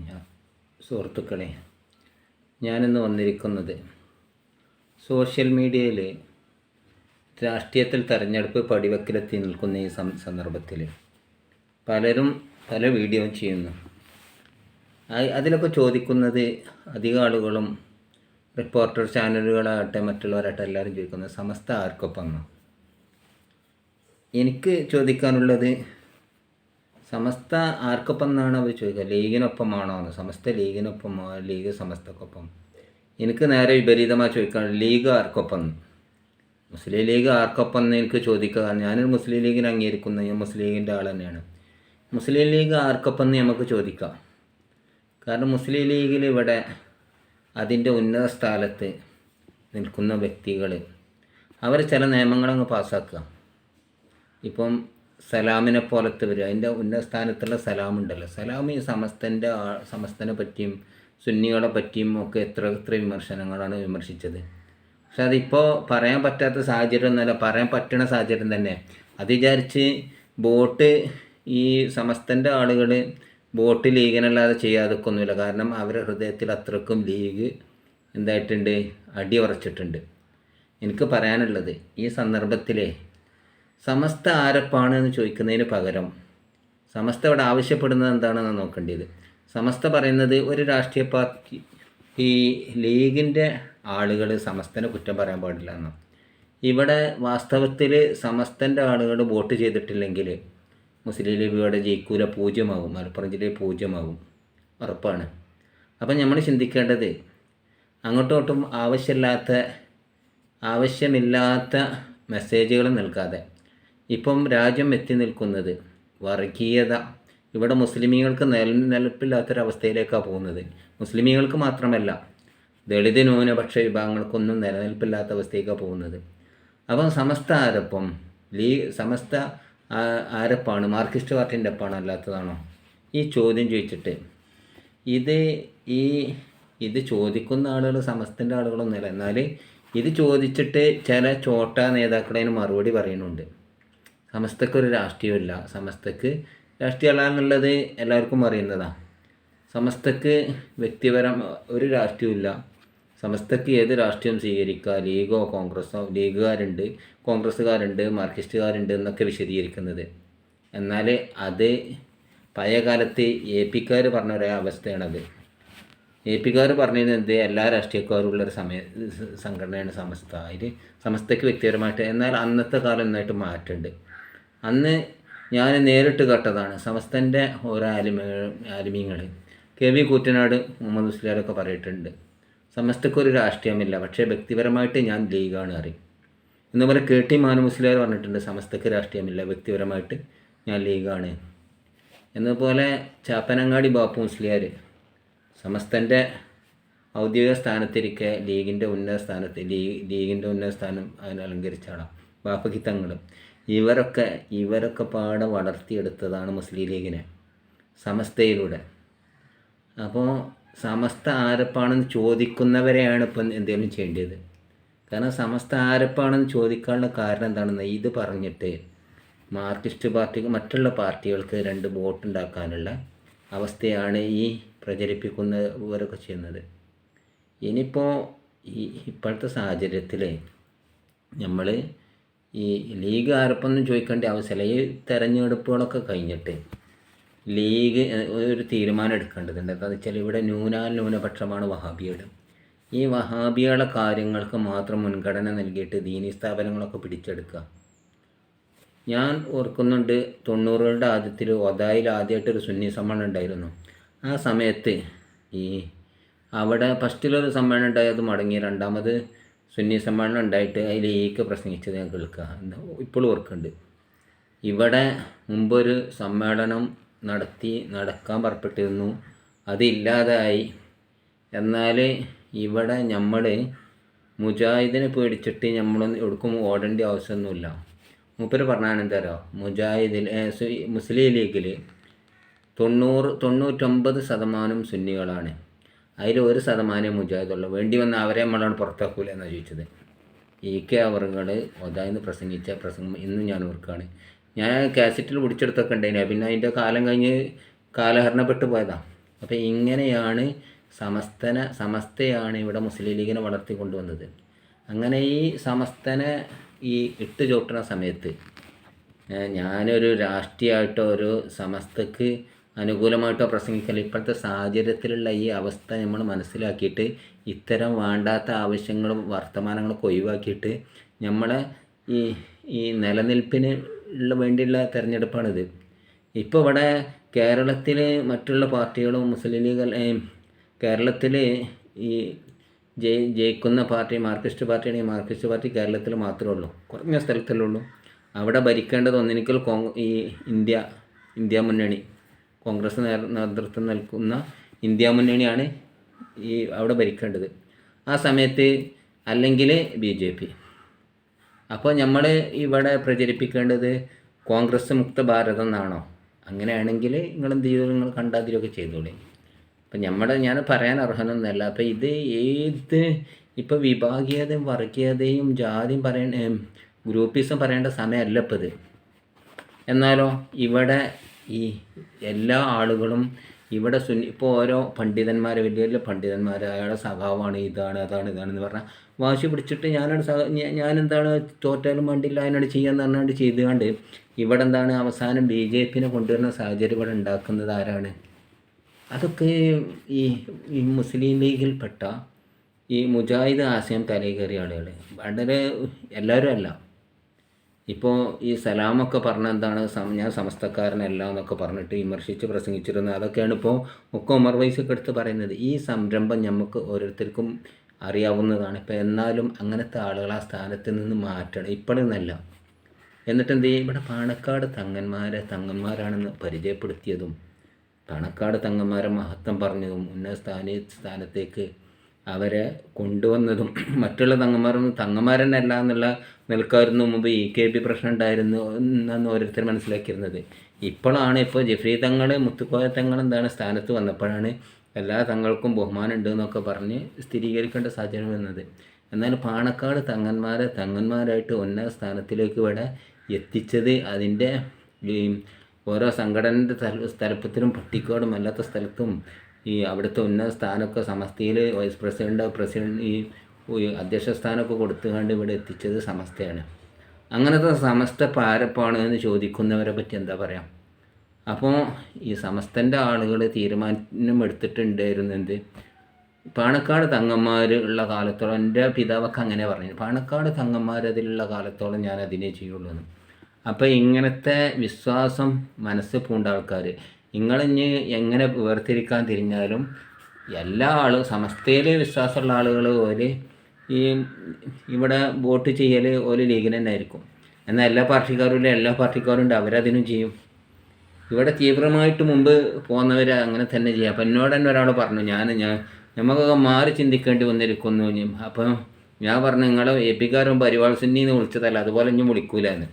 ഞാൻ സുഹൃത്തുക്കളെ ഞാനിന്ന് വന്നിരിക്കുന്നത് സോഷ്യൽ മീഡിയയിൽ രാഷ്ട്രീയത്തിൽ തെരഞ്ഞെടുപ്പ് പടിവക്കിലെത്തി നിൽക്കുന്ന ഈ സന്ദർഭത്തിൽ പലരും പല വീഡിയോ ചെയ്യുന്നു അതിലൊക്കെ ചോദിക്കുന്നത് അധിക ആളുകളും റിപ്പോർട്ടർ ചാനലുകളാകട്ടെ മറ്റുള്ളവരാകട്ടെ എല്ലാവരും ചോദിക്കുന്നത് സമസ്ത ആർക്കൊപ്പം. എനിക്ക് ചോദിക്കാനുള്ളത് സമസ്ത ആർക്കൊപ്പം എന്നാണ് അവർ ചോദിക്കുക. ലീഗിനൊപ്പമാണോ എന്ന്. സമസ്ത ലീഗിനൊപ്പമോ ലീഗ് സമസ്തക്കൊപ്പം? എനിക്ക് നേരെ വിപരീതമായി ചോദിക്കാൻ ലീഗ് ആർക്കൊപ്പം. മുസ്ലിം ലീഗ് ആർക്കൊപ്പം എന്ന് എനിക്ക് ചോദിക്കുക. ഞാനൊരു മുസ്ലിം ലീഗിനെ അംഗീകരിക്കുന്ന. ഞാൻ മുസ്ലിം ലീഗിന്റെ ആൾ തന്നെയാണ് മുസ്ലിം ലീഗ് ആർക്കൊപ്പം എന്ന് നമുക്ക് ചോദിക്കാം. കാരണം മുസ്ലിം ലീഗിൽ ഇവിടെ അതിന്റെ ഉന്നത സ്ഥാനത്ത് നിൽക്കുന്ന വ്യക്തികൾ അവർ ചില നിയമങ്ങളങ്ങ് പാസ്സാക്കുക ഇപ്പം സലാമിനെ പോലത്തെ വരും. അതിന്റെ ഉന്നത സ്ഥാനത്തുള്ള സലാം ഉണ്ടല്ലോ സലാം ഈ സമസ്തന്റെ സമസ്തനെ പറ്റിയും സുന്നികളെ പറ്റിയും ഒക്കെ എത്ര എത്ര വിമർശനങ്ങളാണ് വിമർശിച്ചത്. പക്ഷെ അതിപ്പോൾ പറയാൻ പറ്റാത്ത സാഹചര്യം ഒന്നുമല്ല പറയാൻ പറ്റണ സാഹചര്യം തന്നെ. അത് വിചാരിച്ച് ബോട്ട് ഈ സമസ്തന്റെ ആളുകൾ ബോട്ട് ലീഗിനല്ലാതെ ചെയ്യാതൊക്കൊന്നുമില്ല. കാരണം അവരുടെ ഹൃദയത്തിൽ അത്രക്കും ലീഗ് എന്തായിട്ടുണ്ട്? അടി ഉറച്ചിട്ടുണ്ട് എനിക്ക് പറയാനുള്ളത് ഈ സന്ദർഭത്തിലേ സമസ്ത ആരപ്പാണ് എന്ന് ചോദിക്കുന്നതിന് പകരം സമസ്ത ഇവിടെ ആവശ്യപ്പെടുന്നത് എന്താണെന്ന് നോക്കേണ്ടത്. സമസ്ത പറയുന്നത് ഒരു രാഷ്ട്രീയ പാർട്ടി ഈ ലീഗിന്റെ ആളുകൾ സമസ്തനെ കുറ്റം പറയാൻ പാടില്ല എന്ന്. ഇവിടെ വാസ്തവത്തിൽ സമസ്തന്റെ ആളുകൾ വോട്ട് ചെയ്തിട്ടില്ലെങ്കിൽ മുസ്ലിം ലീഗ് ഇവിടെ ജയിക്കൂല പൂജ്യമാകും മലപ്പുറം ജില്ലയിൽ പൂജ്യമാകും ഉറപ്പാണ്. അപ്പം നമ്മൾ ചിന്തിക്കേണ്ടത് അങ്ങോട്ടോട്ടും ആവശ്യമില്ലാത്ത ആവശ്യമില്ലാത്ത മെസ്സേജുകൾ നൽകാതെ ഇപ്പം രാജ്യം എത്തി നിൽക്കുന്നത് വർഗീയത. ഇവിടെ മുസ്ലിമീങ്ങൾക്ക് നിലനിൽപ്പില്ലാത്തൊരവസ്ഥയിലേക്കാണ് പോകുന്നത്. മുസ്ലിമീങ്ങൾക്ക് മാത്രമല്ല ദളിത് ന്യൂനപക്ഷ വിഭാഗങ്ങൾക്കൊന്നും നിലനിൽപ്പില്ലാത്ത അവസ്ഥയിലേക്കാണ് പോകുന്നത്. അപ്പം സമസ്ത ആരപ്പം ലീ സമസ്ത ആരപ്പാണ് മാർക്സിസ്റ്റ് പാർട്ടിന്റെ അപ്പാണോ അല്ലാത്തതാണോ? ഈ ചോദ്യം ചോദിച്ചിട്ട് ഇത് ഈ ഇത് ചോദിക്കുന്ന ആളുകൾ സമസ്തന്റെ ആളുകളൊന്നുമല്ല. എന്നാൽ ഇത് ചോദിച്ചിട്ട് ചില ചോട്ട നേതാക്കളതിന് മറുപടി പറയുന്നുണ്ട്. സമസ്തക്ക് ഒരു രാഷ്ട്രീയമില്ല സമസ്തക്ക് രാഷ്ട്രീയമല്ല എന്നുള്ളത് എല്ലാവർക്കും അറിയുന്നതാണ് സമസ്തക്ക് വ്യക്തിപരം ഒരു രാഷ്ട്രീയമില്ല സമസ്തക്ക് ഏത് രാഷ്ട്രീയം സ്വീകരിക്കുക? ലീഗോ കോൺഗ്രസ്സോ? ലീഗുകാരുണ്ട് കോൺഗ്രസ്സുകാരുണ്ട് മാർക്സിസ്റ്റുകാരുണ്ട് എന്നൊക്കെ വിശദീകരിക്കുന്നത്. എന്നാൽ അത് പഴയ കാലത്ത് എ പിക്കാർ പറഞ്ഞ ഒരേ അവസ്ഥയാണത്. എ പിക്കാർ പറഞ്ഞത് എന്ത്? എല്ലാ രാഷ്ട്രീയക്കാരും ഉള്ളൊരു സമയ സംഘടനയാണ് സമസ്ത. അതിൽ സമസ്തയ്ക്ക് വ്യക്തിപരമായിട്ട് എന്നാൽ അന്നത്തെ കാലം നന്നായിട്ട് മാറ്റമുണ്ട്. അന്ന് ഞാൻ നേരിട്ട് കേട്ടതാണ് സമസ്തന്റെ ഓരോ ആലിമ ആലിമീങ്ങൾ കെ വി കൂറ്റനാട് മുഹമ്മദ് മുസ്ലിയാരൊക്കെ പറയിട്ടുണ്ട്. സമസ്തക്കൊരു രാഷ്ട്രീയമില്ല പക്ഷേ വ്യക്തിപരമായിട്ട് ഞാൻ ലീഗാണ് അറിയും എന്നുപോലെ കെ ടി മാനു മുസ്ലിയാർ പറഞ്ഞിട്ടുണ്ട് സമസ്തക്ക് രാഷ്ട്രീയമില്ല വ്യക്തിപരമായിട്ട് ഞാൻ ലീഗാണ്. എന്നതുപോലെ ചാപ്പനങ്ങാടി ബാപ്പു മുസ്ലിയാർ സമസ്തന്റെ ഔദ്യോഗിക സ്ഥാനത്തിരിക്കെ ലീഗിന്റെ ഉന്നത സ്ഥാനത്ത് ലീഗ് ലീഗിന്റെ ഉന്നത സ്ഥാനം അതിന് അലങ്കരിച്ച ആളാണ് ബാപ്പയ്ക്ക് തങ്ങളും. ഇവരൊക്കെ ഇവരൊക്കെ പാടെ വളർത്തിയെടുത്തതാണ് മുസ്ലിം ലീഗിനെ സമസ്തയിലൂടെ. അപ്പോൾ സമസ്ത ആരപ്പാണെന്ന് ചോദിക്കുന്നവരെയാണ് ഇപ്പം എന്തെങ്കിലും ചെയ്യേണ്ടത്. കാരണം സമസ്ത ആരപ്പാണെന്ന് ചോദിക്കാനുള്ള കാരണം എന്താണെന്ന് ഇത് പറഞ്ഞിട്ട് മാർക്സിസ്റ്റ് പാർട്ടിക്ക് മറ്റുള്ള പാർട്ടികൾക്ക് രണ്ട് വോട്ട് ഉണ്ടാക്കാനുള്ള അവസ്ഥയാണ് ഈ പ്രചരിപ്പിക്കുന്നവരൊക്കെ ചെയ്യുന്നത്. ഇനിയിപ്പോൾ ഈ ഇപ്പോഴത്തെ സാഹചര്യത്തിൽ നമ്മൾ ഈ ലീഗ് ആരപ്പൊന്നും ചോദിക്കേണ്ട ആവശ്യമില്ല. ഈ തെരഞ്ഞെടുപ്പുകളൊക്കെ കഴിഞ്ഞിട്ട് ലീഗ് ഒരു തീരുമാനം എടുക്കേണ്ടതുണ്ട്. എന്താണെന്ന് വെച്ചാൽ ഇവിടെ ന്യൂനാൽ ന്യൂനപക്ഷമാണ് വഹാബിയുടെ ഈ വഹാബിയുടെ കാര്യങ്ങൾക്ക് മാത്രം മുൻഗണന നൽകിയിട്ട് ദീനി സ്ഥാപനങ്ങളൊക്കെ പിടിച്ചെടുക്കുക. ഞാൻ ഓർക്കുന്നുണ്ട് തൊണ്ണൂറുകളുടെ ആദ്യത്തിൽ ഒതായിൽ ആദ്യമായിട്ടൊരു സുന്നി സമ്മേളനം ഉണ്ടായിരുന്നു. ആ സമയത്ത് ഈ അവിടെ ഫസ്റ്റിലൊരു സമ്മേളനം ഉണ്ടായത് മടങ്ങി രണ്ടാമത് സുന്നി സമ്മേളനം ഉണ്ടായിട്ട് അതിലേക്ക് പ്രസംഗിച്ചത് ഞാൻ കേൾക്കുക. ഇപ്പോഴും ഓർക്കുന്നുണ്ട്. ഇവിടെ മുമ്പൊരു സമ്മേളനം നടത്തി നടക്കാൻ പുറപ്പെട്ടിരുന്നു. അതില്ലാതായി. എന്നാൽ ഇവിടെ നമ്മൾ മുജാഹിദിനെ പേടിച്ചിട്ട് നമ്മളൊന്നും എവിടേക്കും ഓടേണ്ട ആവശ്യമൊന്നുമില്ല. മൂപ്പര് പറഞ്ഞാൽ എന്താ മുജാഹിദിൽ മുസ്ലിം ലീഗിൽ തൊണ്ണൂറ് തൊണ്ണൂറ്റൊമ്പത് ശതമാനം സുന്നികളാണ്. അതിൽ ഒരു ശതമാനം മുജാഹിദുള്ളൂ വേണ്ടി വന്ന അവരെ നമ്മളാണ് പുറത്താക്കൂല എന്നാണ് ചോദിച്ചത്. ഇ കെ അവറുകൾ ഒതായെന്ന് പ്രസംഗിച്ച പ്രസംഗം ഇന്നും ഞാൻ ഓർക്കുകയാണ് ഞാൻ കാസറ്റിൽ പിടിച്ചെടുത്തൊക്കെ ഉണ്ടായിന് പിന്നെ അതിന്റെ കാലം കഴിഞ്ഞ് കാലഹരണപ്പെട്ടു പോയതാണ് അപ്പോൾ ഇങ്ങനെയാണ് സമസ്തന സമസ്തയാണ് ഇവിടെ മുസ്ലിം ലീഗിനെ വളർത്തി കൊണ്ടുവന്നത്. അങ്ങനെ ഈ സമസ്തനെ ഈ ഇട്ട് ചോട്ടണ സമയത്ത് ഞാനൊരു രാഷ്ട്രീയമായിട്ടോ ഒരു സമസ്തക്ക് അനുകൂലമായിട്ടോ പ്രസംഗിക്കൽ ഇപ്പോഴത്തെ സാഹചര്യത്തിലുള്ള ഈ അവസ്ഥ നമ്മൾ മനസ്സിലാക്കിയിട്ട് ഇത്തരം വേണ്ടാത്ത ആവശ്യങ്ങളും വർത്തമാനങ്ങളൊക്കെ ഒഴിവാക്കിയിട്ട് നമ്മളെ ഈ ഈ നിലനിൽപ്പിന് വേണ്ടിയുള്ള തിരഞ്ഞെടുപ്പാണിത്. ഇപ്പോൾ ഇവിടെ കേരളത്തിൽ മറ്റുള്ള പാർട്ടികളും മുസ്ലിം ലീഗ് കേരളത്തിൽ ഈ ജയി ജയിക്കുന്ന പാർട്ടി മാർക്സിസ്റ്റ് പാർട്ടിയാണെങ്കിൽ മാർക്സിസ്റ്റ് പാർട്ടി കേരളത്തിൽ മാത്രമേ ഉള്ളൂ. കുറഞ്ഞ സ്ഥലത്തല്ലേ ഉള്ളൂ. അവിടെ ഭരിക്കേണ്ടത് ഒന്നിനിക്കൽ കോങ് ഈ ഇന്ത്യ ഇന്ത്യ മുന്നണി. കോൺഗ്രസ് നേതൃത്വം നൽകുന്ന ഇന്ത്യ മുന്നണിയാണ് ഈ അവിടെ ഭരിക്കേണ്ടത്. ആ സമയത്ത് അല്ലെങ്കിൽ ബി ജെ പി. അപ്പോൾ നമ്മൾ ഇവിടെ പ്രചരിപ്പിക്കേണ്ടത് കോൺഗ്രസ് മുക്ത ഭാരതം എന്നാണോ? അങ്ങനെയാണെങ്കിൽ നിങ്ങൾ എന്ത് ചെയ്തു? നിങ്ങൾ കണ്ടാതിരൊക്കെ ചെയ്തോളി. അപ്പം നമ്മുടെ ഞാൻ പറയാൻ അർഹനൊന്നുമല്ല. അപ്പോൾ ഇത് ഏത് ഇപ്പോൾ വിഭാഗീയതയും വർഗീയതയും ജാതിയും പറയേണ്ട ഗ്രൂപ്പിസം പറയേണ്ട സമയമല്ല ഇപ്പം ഇത്. എന്നാലോ ഇവിടെ ഈ എല്ലാ ആളുകളും ഇവിടെ സുന്നി ഇപ്പോൾ ഓരോ പണ്ഡിതന്മാർ വലിയ വലിയ പണ്ഡിതന്മാർ അയാളുടെ സഖാവാണ് ഇതാണ് അതാണ് ഇതാണെന്ന് പറഞ്ഞാൽ വാശി പിടിച്ചിട്ട് ഞാനോട് സഹ ഞാനെന്താണ് തോറ്റാലും വേണ്ടില്ല അതിനോട് ചെയ്യാന്ന് പറഞ്ഞുകൊണ്ട് ചെയ്തുകൊണ്ട് ഇവിടെ എന്താണ് അവസാനം ബി ജെ പിനെ കൊണ്ടുവരുന്ന സാഹചര്യം ഇവിടെ ഉണ്ടാക്കുന്നത് ആരാണ്? അതൊക്കെ ഈ ഈ മുസ്ലിം ലീഗിൽപ്പെട്ട ഈ മുജാഹിദ് ആശയം തലയിൽ കയറിയ ആളുകൾ വളരെ എല്ലാവരും അല്ല. ഇപ്പോൾ ഈ സലാമൊക്കെ പറഞ്ഞ എന്താണ് ഞാൻ സമസ്തക്കാരനല്ല എന്നൊക്കെ പറഞ്ഞിട്ട് വിമർശിച്ച് പ്രസംഗിച്ചിരുന്നത് അതൊക്കെയാണ് ഇപ്പോൾ ഒക്കെ ഉമർ വൈസൊക്കെ എടുത്ത് പറയുന്നത്. ഈ സംരംഭം നമുക്ക് ഓരോരുത്തർക്കും അറിയാവുന്നതാണ്. ഇപ്പോൾ എന്നാലും അങ്ങനത്തെ ആളുകൾ ആ സ്ഥാനത്ത് നിന്ന് മാറ്റണം. ഇപ്പോഴെന്നല്ല എന്നിട്ട് എന്ത് ചെയ്യും? ഇവിടെ പാണക്കാട് തങ്ങന്മാരെ തങ്ങന്മാരാണെന്ന് പരിചയപ്പെടുത്തിയതും പാണക്കാട് തങ്ങന്മാരെ മഹത്വം പറഞ്ഞതും ഉന്നത സ്ഥാന സ്ഥാനത്തേക്ക് അവരെ കൊണ്ടുവന്നതും മറ്റുള്ള തങ്ങന്മാരും തങ്ങന്മാരെന്നല്ല എന്നുള്ള നിൽക്കായിരുന്നു മുമ്പ് ഇ കെ പി പ്രശ്നം ഉണ്ടായിരുന്നു എന്നാണ് ഓരോരുത്തർ മനസ്സിലാക്കിയിരുന്നത്. ഇപ്പോഴാണ് ഇപ്പോൾ ജഫ്രി തങ്ങൾ മുത്തുക്കോയ തങ്ങൾ എന്താണ് സ്ഥാനത്ത് വന്നപ്പോഴാണ് എല്ലാ തങ്ങൾക്കും ബഹുമാനം ഉണ്ട് എന്നൊക്കെ പറഞ്ഞ് സ്ഥിരീകരിക്കേണ്ട സാഹചര്യം വന്നത്. എന്നാൽ പാണക്കാട് തങ്ങന്മാരെ തങ്ങന്മാരായിട്ട് ഒന്നാം സ്ഥാനത്തിലേക്ക് ഇവിടെ എത്തിച്ചത് അതിന്റെ ഓരോ സംഘടനയുടെ തല സ്ഥലത്തിലും പട്ടിക്കാടും അല്ലാത്ത സ്ഥലത്തും ഈ അവിടുത്തെ ഉന്നത സ്ഥാനമൊക്കെ സമസ്തയിൽ വൈസ് പ്രസിഡന്റ് പ്രസിഡന്റ് ഈ അധ്യക്ഷ സ്ഥാനമൊക്കെ കൊടുത്തുകൊണ്ട് ഇവിടെ എത്തിച്ചത് സമസ്തയാണ്. അങ്ങനത്തെ സമസ്ത പാരപ്പാണ് എന്ന് ചോദിക്കുന്നവരെ പറ്റി എന്താ പറയുക അപ്പോൾ ഈ സമസ്തന്റെ ആളുകൾ തീരുമാനം എടുത്തിട്ടുണ്ടായിരുന്നത് പാണക്കാട് തങ്ങന്മാർ ഉള്ള കാലത്തോളം എന്റെ പിതാവൊക്കെ അങ്ങനെ പറഞ്ഞു. പാണക്കാട് തങ്ങന്മാർ അതിലുള്ള കാലത്തോളം ഞാൻ അതിനെ ചെയ്യുള്ളൂ അപ്പോൾ ഇങ്ങനത്തെ വിശ്വാസം മനസ്സ് പൂണ്ട ആൾക്കാർ നിങ്ങളിഞ്ഞ് എങ്ങനെ വേർതിരിക്കാൻ തിരിഞ്ഞാലും എല്ലാ ആളും സമസ്തയിൽ വിശ്വാസമുള്ള ആളുകൾ ഒരു ഈ ഇവിടെ വോട്ട് ചെയ്യൽ ഒരു ലീഗിന് തന്നെ ആയിരിക്കും. എന്നാൽ എല്ലാ പാർട്ടിക്കാരും ഇല്ല? എല്ലാ പാർട്ടിക്കാരും ഉണ്ട്. അവരതിനും ചെയ്യും. ഇവിടെ തീവ്രമായിട്ട് മുമ്പ് പോകുന്നവർ അങ്ങനെ തന്നെ ചെയ്യും. അപ്പം എന്നോട് തന്നെ ഒരാൾ പറഞ്ഞു ഞാൻ ഞാൻ നമുക്കൊക്കെ മാറി ചിന്തിക്കേണ്ടി വന്നിരിക്കുന്നു അപ്പം ഞാൻ പറഞ്ഞു നിങ്ങൾ എ പിക്കാരും പരിവാൾ സിന്നിന്ന് വിളിച്ചതല്ല. അതുപോലെ ഇനി വിളിക്കൂല എന്ന്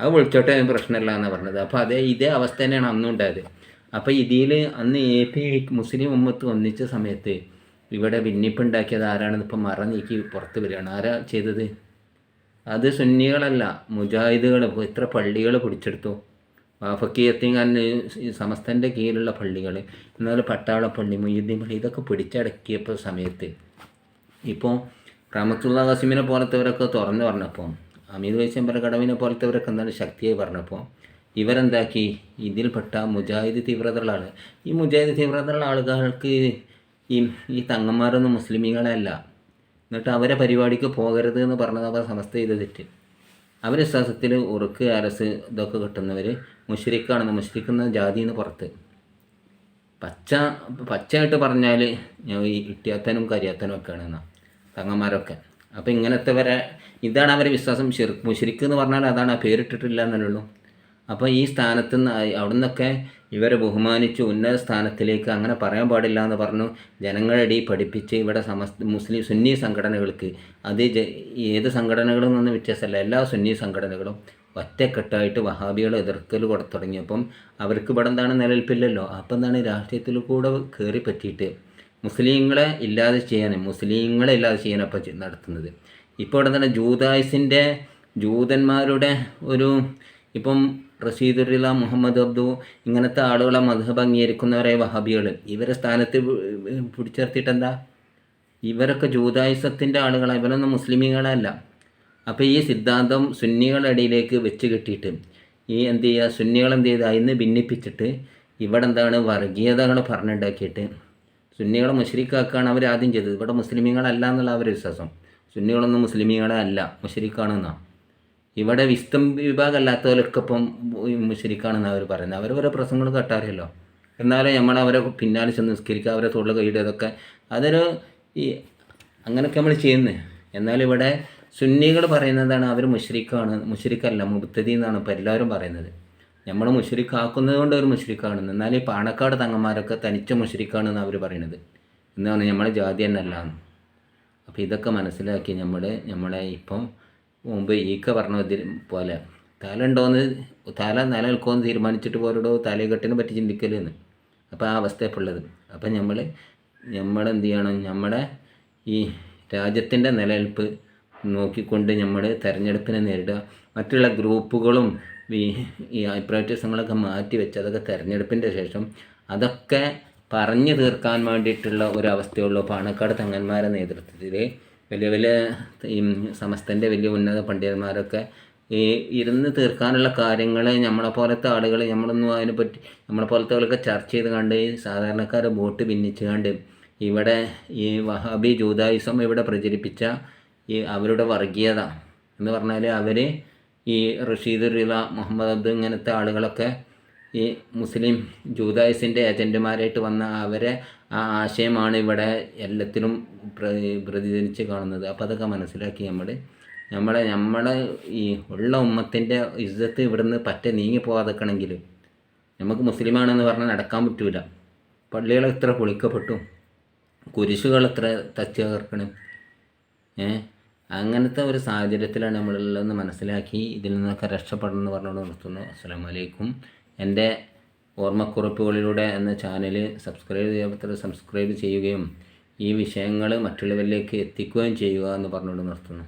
അത് വിളിച്ചോട്ടെ പ്രശ്നമില്ല എന്നാണ് പറഞ്ഞത്. അപ്പോൾ അതേ ഇതേ അവസ്ഥ തന്നെയാണ് അന്നും ഉണ്ടായത് അപ്പോൾ ഇതിൽ അന്ന് എ പി മുസ്ലിം ഉമ്മത്ത് ഒന്നിച്ച സമയത്ത് ഇവിടെ ഭിന്നിപ്പുണ്ടാക്കിയത് ആരാണെന്ന് ഇപ്പം മറ നീക്കി പുറത്ത് വരികയാണ്. ആരാ ചെയ്തത്? അത് സുന്നികളല്ല മുജാഹിദുകൾ ഇത്ര പള്ളികൾ പിടിച്ചെടുത്തു. ഫക്കീയത്തിങ്ങാൻ സമസ്തന്റെ കീഴിലുള്ള പള്ളികൾ എന്നാൽ പട്ടാളപ്പള്ളി മൊയ്യുദ്ദീൻ പള്ളി ഇതൊക്കെ പിടിച്ചടക്കിയപ്പോൾ സമയത്ത് ഇപ്പോൾ റഹമത്തുള്ള ഖാസിമിനെ പോലത്തെവരൊക്കെ തുറന്നു പറഞ്ഞപ്പോൾ അമീദ് വൈശമ്പര കടവിനെ പോലത്തെവരൊക്കെ എന്താണ് ശക്തിയായി പറഞ്ഞപ്പോൾ ഇവരെന്താക്കി? ഇതിൽപ്പെട്ട മുജാഹിദ് തീവ്രതയുള്ള ഈ മുജാഹിദ് തീവ്രതയുള്ള ആളുകൾക്ക് ഈ ഈ തങ്ങന്മാരൊന്നും മുസ്ലിമീങ്ങളല്ല. എന്നിട്ട് അവരെ പരിപാടിക്ക് പോകരുത് എന്ന് പറഞ്ഞത് അവർ സമസ്ത ചെയ്ത തെറ്റ്. അവർ വിശ്വാസത്തിൽ ഉറുക്ക് അരസ് ഇതൊക്കെ കിട്ടുന്നവർ മുഷരിക്കാണെന്ന് മുഷരിക്കുന്ന ജാതിന്ന് പുറത്ത്. പച്ച പച്ചയായിട്ട് പറഞ്ഞാൽ ഞാൻ ഈ ഇട്ടിയാത്തനും കരിയാത്തനും ഒക്കെയാണ് എന്നാ തങ്ങന്മാരൊക്കെ. അപ്പോൾ ഇങ്ങനത്തെവരെ ഇതാണ് അവരെ വിശ്വാസം. ശിർക്ക് മുഷരിക്ക് എന്ന് പറഞ്ഞാൽ അതാണ് ആ പേരിട്ടിട്ടില്ല എന്നല്ലേ ഉള്ളൂ. അപ്പോൾ ഈ സ്ഥാനത്ത് നിന്ന് അവിടെ നിന്നൊക്കെ ഇവരെ ബഹുമാനിച്ച് ഉന്നത സ്ഥാനത്തിലേക്ക് അങ്ങനെ പറയാൻ പാടില്ല എന്ന് പറഞ്ഞു. ജനങ്ങളുടെ പഠിപ്പിച്ച് ഇവിടെ സമസ് മുസ്ലിം സുന്നി സംഘടനകൾക്ക് അത് ഏത് സംഘടനകളും ഒന്നും വ്യത്യാസമല്ല. എല്ലാ സുന്നി സംഘടനകളും ഒറ്റക്കെട്ടായിട്ട് വഹാബികളെ എതിർക്കൽ കൊടു തുടങ്ങിയപ്പം അവർക്ക് ഇവിടെ എന്താണ് നിലനിൽപ്പില്ലല്ലോ. അപ്പം എന്താണ് രാഷ്ട്രീയത്തിൽ കൂടെ കയറി പറ്റിയിട്ട് മുസ്ലിങ്ങളെ ഇല്ലാതെ ചെയ്യാൻ മുസ്ലിങ്ങളെ ഇല്ലാതെ ചെയ്യാൻ അപ്പം നടത്തുന്നത്. ഇപ്പോൾ ഇവിടെ തന്നെ ജൂതായുസിന്റെ ജൂതന്മാരുടെ ഒരു ഇപ്പം റഷീദുല്ല മുഹമ്മദ് അബ്ദു ഇങ്ങനത്തെ ആളുകളെ മധുഹബ് അംഗീകരിക്കുന്നവരെ വഹാബികൾ ഇവരെ സ്ഥാനത്ത് പി- പിടിച്ചിർത്തിയിട്ട് എന്താ ഇവരൊക്കെ ജൂതായുസത്തിന്റെ ആളുകളാണ് ഇവരൊന്നും മുസ്ലിമീങ്ങളല്ല. അപ്പോൾ ഈ സിദ്ധാന്തം സുന്നികളുടെ ഇടയിലേക്ക് വെച്ച് കെട്ടിയിട്ട് ഈ എന്ത് ചെയ്യുക സുന്നികൾ എന്ത് ചെയ്ത്? അതിന്ന് ഭിന്നിപ്പിച്ചിട്ട് ഇവിടെ എന്താണ് വർഗീയതകൾ പറഞ്ഞുണ്ടാക്കിയിട്ട് സുന്നികളെ മുഷരിക്കാക്കാണ് അവർ ആദ്യം ചെയ്തത്. ഇവിടെ മുസ്ലിമീങ്ങളല്ല എന്നുള്ള അവരുടെ വിശ്വാസം. സുന്നികളൊന്നും മുസ്ലിമീങ്ങളെ അല്ല മുഷരിക്കാണെന്നാണ് ഇവിടെ വിസ്തം വിഭാഗമല്ലാത്തവരൊക്കെ ഇപ്പം ശരിക്കാണെന്ന് അവർ പറയുന്നത്. അവർ പ്രസംഗങ്ങൾ കട്ടാറിയല്ലോ എന്നാലും നമ്മൾ അവരെ പിന്നാലെ ചെന്ന് നിസ്കരിക്കുക അവരെ തൊഴിൽ കൈയിടുക അതൊരു ഈ അങ്ങനെയൊക്കെ നമ്മൾ ചെയ്യുന്നത് എന്നാൽ ഇവിടെ സുന്നികൾ പറയുന്നതാണ് അവർ മുഷരിക്കാണ് മുഷരിക്കല്ല മുബത്തതി എന്നാണ് ഇപ്പോൾ എല്ലാവരും പറയുന്നത്. നമ്മൾ മുഷരിക്കാക്കുന്നത് കൊണ്ട് അവർ മുഷരിക്കാണെന്ന്. എന്നാൽ ഈ പാണക്കാട് തങ്ങന്മാരൊക്കെ തനിച്ച മുഷരിക്കാണെന്ന് അവർ പറയുന്നത്. എന്താണ് നമ്മളെ ജാതി തന്നെ അല്ലാന്ന് അപ്പോൾ ഇതൊക്കെ മനസ്സിലാക്കി നമ്മൾ നമ്മളെ ഇപ്പം മുമ്പ് ഈക്ക പറഞ്ഞ പോലെ തല ഉണ്ടോയെന്ന് തല നിലനിൽക്കുമെന്ന് തീരുമാനിച്ചിട്ട് പോരടോ തലകെട്ടിനെ പറ്റി ചിന്തിക്കലെന്ന് അപ്പോൾ ആ അവസ്ഥ ഇപ്പോൾ ഉള്ളത് അപ്പം നമ്മൾ നമ്മളെന്ത് ചെയ്യണം നമ്മുടെ ഈ രാജ്യത്തിന്റെ നിലനിൽപ്പ് നോക്കിക്കൊണ്ട് നമ്മൾ തിരഞ്ഞെടുപ്പിനെ നേരിടുക. മറ്റുള്ള ഗ്രൂപ്പുകളും ഈ ഈ അഭിപ്രായ വ്യത്യാസങ്ങളൊക്കെ മാറ്റി വെച്ച് അതൊക്കെ തെരഞ്ഞെടുപ്പിന്റെ ശേഷം അതൊക്കെ പറഞ്ഞു തീർക്കാൻ വേണ്ടിയിട്ടുള്ള ഒരവസ്ഥയുള്ളൂ പാണക്കാട് തങ്ങന്മാരുടെ നേതൃത്വത്തിൽ വലിയ വലിയ ഈ സമസ്തന്റെ വലിയ ഉന്നത പണ്ഡിതന്മാരൊക്കെ ഈ ഇരുന്ന് തീർക്കാനുള്ള കാര്യങ്ങൾ നമ്മളെ പോലത്തെ ആളുകൾ നമ്മളൊന്നും അതിനെപ്പറ്റി നമ്മളെ പോലത്തെ ആളൊക്കെ ചർച്ച ചെയ്ത് കണ്ട് സാധാരണക്കാരെ വോട്ട് ഭിന്നിച്ച് കണ്ട് ഇവിടെ ഈ വഹാബി ജൂതായുസം ഇവിടെ പ്രചരിപ്പിച്ച ഈ അവരുടെ വർഗീയത എന്ന് പറഞ്ഞാൽ അവർ ഈ റഷീദ് റില മുഹമ്മദ് അബ്ദു ഇങ്ങനത്തെ ആളുകളൊക്കെ ഈ മുസ്ലിം ജൂതായുസിന്റെ ഏജന്റുമാരായിട്ട് വന്ന അവരെ ആ ആശയമാണ് ഇവിടെ എല്ലാത്തിലും പ്ര പ്രതിനിധിച്ച് കാണുന്നത്. അപ്പോൾ അതൊക്കെ മനസ്സിലാക്കി നമ്മൾ നമ്മളെ നമ്മളെ ഈ ഉള്ള ഉമ്മത്തിന്റെ ഇജ്ജത്ത് ഇവിടുന്ന് പറ്റ നീങ്ങി പോകാതെക്കണമെങ്കിൽ നമുക്ക് മുസ്ലിമാണെന്ന് പറഞ്ഞാൽ നടക്കാൻ പറ്റൂല. പള്ളികൾ എത്ര പൊളിക്കപ്പെട്ടു. കുരിശുകൾ എത്ര തച്ചേർക്കണം ഏ? അങ്ങനത്തെ ഒരു സാഹചര്യത്തിലാണ് നമ്മളുള്ളതെന്ന് മനസ്സിലാക്കി ഇതിൽ നിന്നൊക്കെ രക്ഷപ്പെടണം എന്ന് പറഞ്ഞുകൊണ്ട് നിർത്തുന്നു. അസ്സാം വലൈക്കും എന്റെ ഓർമ്മക്കുറിപ്പുകളിലൂടെ എന്ന ചാനൽ സബ്സ്ക്രൈബ് ചെയ്യാത്തവർ സബ്സ്ക്രൈബ് ചെയ്യുകയും ഈ വിഷയങ്ങൾ മറ്റുള്ളവരിലേക്ക് എത്തിക്കുകയും ചെയ്യുക എന്ന് പറഞ്ഞുകൊണ്ട് നിർത്തുന്നു.